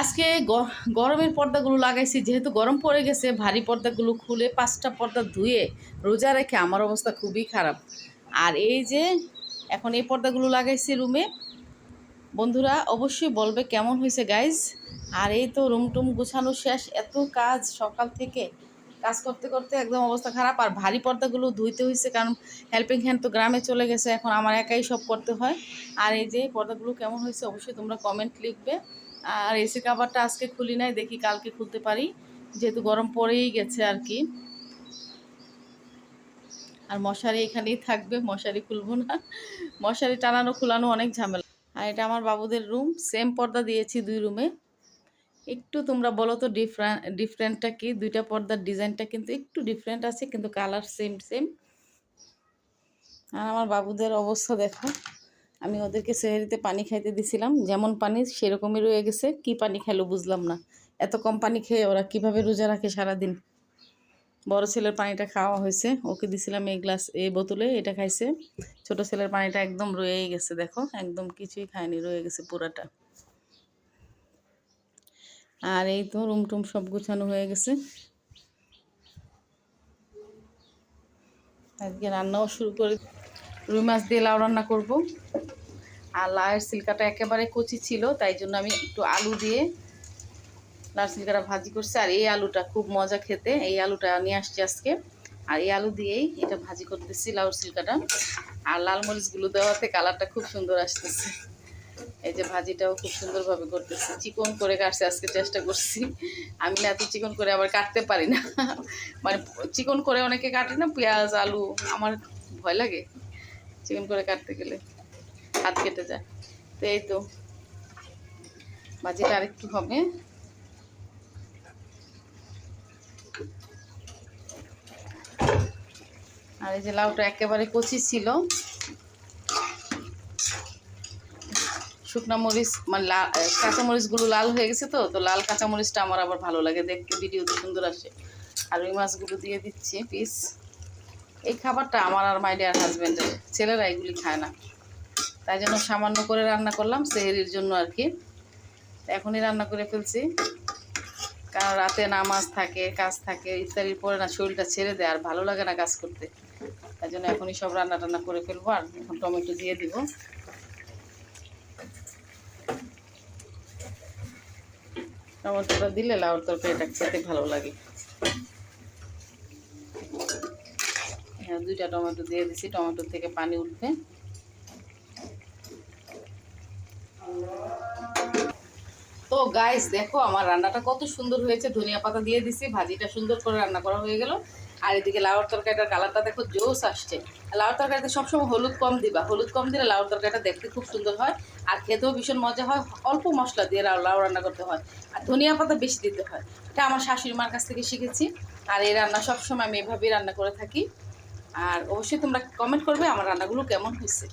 আজকে গরমের পর্দাগুলো লাগাইছি, যেহেতু গরম পড়ে গেছে, ভারী পর্দাগুলো খুলে পাঁচটা পর্দা ধুয়ে রোজা রেখে আমার অবস্থা খুবই খারাপ। আর এই যে এখন এই পর্দাগুলো লাগাইছি রুমে, বন্ধুরা অবশ্যই বলবে কেমন হয়েছে গাইজ আর এই তো রুম টুম গুছানো শেষ, এত কাজ সকাল থেকে কাজ করতে করতে একদম অবস্থা খারাপ। আর ভারী পর্দাগুলো ধুইতে হয়েছে, কারণ হেল্পিং হ্যান্ড তো গ্রামে চলে গেছে, এখন আমার একাই সব করতে হয়। আর এই যে পর্দাগুলো কেমন হয়েছে অবশ্যই তোমরা কমেন্ট লিখবে। আর এসি কাভারটা আজকে খুলি নাই, দেখি কালকে খুলতে পারি। যেহেতু গরম পড়েই গেছে আর কি। আর মশারি এখানেই থাকবে, মশারি খুলবো না। মশারি টানানো খোলানো অনেক ঝামেলা। আর এটা আমার বাবুদের রুম সেম পর্দা দিয়েছি দুই রুমে একটু তোমরা বলো তো ডিফারেন্ট ডিফারেন্টটা কি? দুইটা পর্দার ডিজাইনটা কিন্তু একটু ডিফারেন্ট আছে, কিন্তু কালার সেম সেম আর আমার বাবুদের অবস্থা দেখো। আমি ওদেরকে সেহেরিতে পানি খাইতে দিছিলাম। যেমন পানি, সেরকমই রয়ে গেছে। কি পানি খেলো বুঝলাম না। এত কম পানি খেয়ে ওরা কীভাবে রোজা রাখে সারাদিন? বড় ছেলের পানিটা খাওয়া হয়েছে। ওকে দিছিলাম এই গ্লাস, এই বোতলে, এটা খাইছে। ছোট ছেলের পানিটা একদম রয়েই গেছে, দেখো। একদম কিছুই খায়নি, রয়ে গেছে পুরাটা। আর এই তো রুম টুম সব গুছানো হয়ে গেছে। আজকে রান্নাও শুরু করে রুই মাছ দিয়ে লাউ রান্না করব। আর লাউয়ের সিলকাটা একেবারে কচি ছিল, তাই জন্য আমি একটু আলু দিয়ে লাউ সিলকাটা ভাজি করছি। আর এই আলুটা খুব মজা খেতে, এই আলুটা নিয়ে আসছি আজকে। আর এই আলু দিয়েই এটা ভাজি করতেছি লাউর সিলকাটা। আর লাল মরিচগুলো দেওয়াতে কালারটা খুব সুন্দর আসতেছে। এই যে ভাজিটাও খুব সুন্দরভাবে করতেছি। চিকন করে কাটছে, আজকে চেষ্টা করছি। আমি না এত চিকন করে আবার কাটতে পারি না। মানে চিকন করে অনেকে কাটে না, পেঁয়াজ, আলু, আমার ভয় লাগে। চিকন করে কাটতে গেলে। হাত কেটে যায়। তো এই তো। ভাজিটা আরেকটু হবে। আর এই যে লাউটা একেবারে কচি ছিল। শুকনা মরিচ মানে লাল কাঁচা মরিচগুলো লাল হয়ে গেছে তো তো লাল কাঁচা মরিচটা আমার আবার ভালো লাগে। দেখতে, ভিডিওতে সুন্দর আসে। আর ওই মাছগুলো দিয়ে দিচ্ছি, পিস। এই খাবারটা আমার আর মাইডে আর হাজব্যান্ডের ছেলেরা এগুলি খায় না। তাই জন্য সামান্য করে রান্না করলাম, সেহেরির জন্য আর কি। এখনই রান্না করে ফেলছি। কারণ রাতে নামাজ থাকে, কাজ থাকে ইত্যাদির পরে না শরীরটা ছেড়ে দেয়, আর ভালো লাগে না কাজ করতে। তাই জন্য এখনই সব রান্না টান্না করে ফেলব, আর এখন টমেটো দিয়ে দিব। টমেটোটা দিলে লাউর তরকারিটা খেতে ভালো লাগে হ্যাঁ দুইটা টমেটো দিয়ে দিছি, টমেটো থেকে পানি উঠবে। তো গাইস দেখো আমার রান্নাটা কত সুন্দর হয়েছে। ধনিয়া পাতা দিয়ে দিছি, ভাজিটা সুন্দর করে রান্না করা হয়ে গেল। আর এদিকে লাউর তরকারিটার কালারটা দেখো, জোস আসছে। লাউর তরকারিতে সবসময় হলুদ কম দিবা। হলুদ কম দিলে লাউর তরকারিটা দেখতে খুব সুন্দর হয়। আর খেতেও ভীষণ মজা হয়। অল্প মশলা দিয়ে লাউ রান্না করতে হয়। আর ধনিয়া পাতা বেশি দিতে হয়। এটা আমার শাশুড়ি মার কাছ থেকে শিখেছি। আর এই রান্না সবসময় আমি এভাবেই রান্না করে থাকি। আর অবশ্যই তোমরা কমেন্ট করবে আমার রান্নাগুলো কেমন হয়েছে।